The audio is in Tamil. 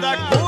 that boy.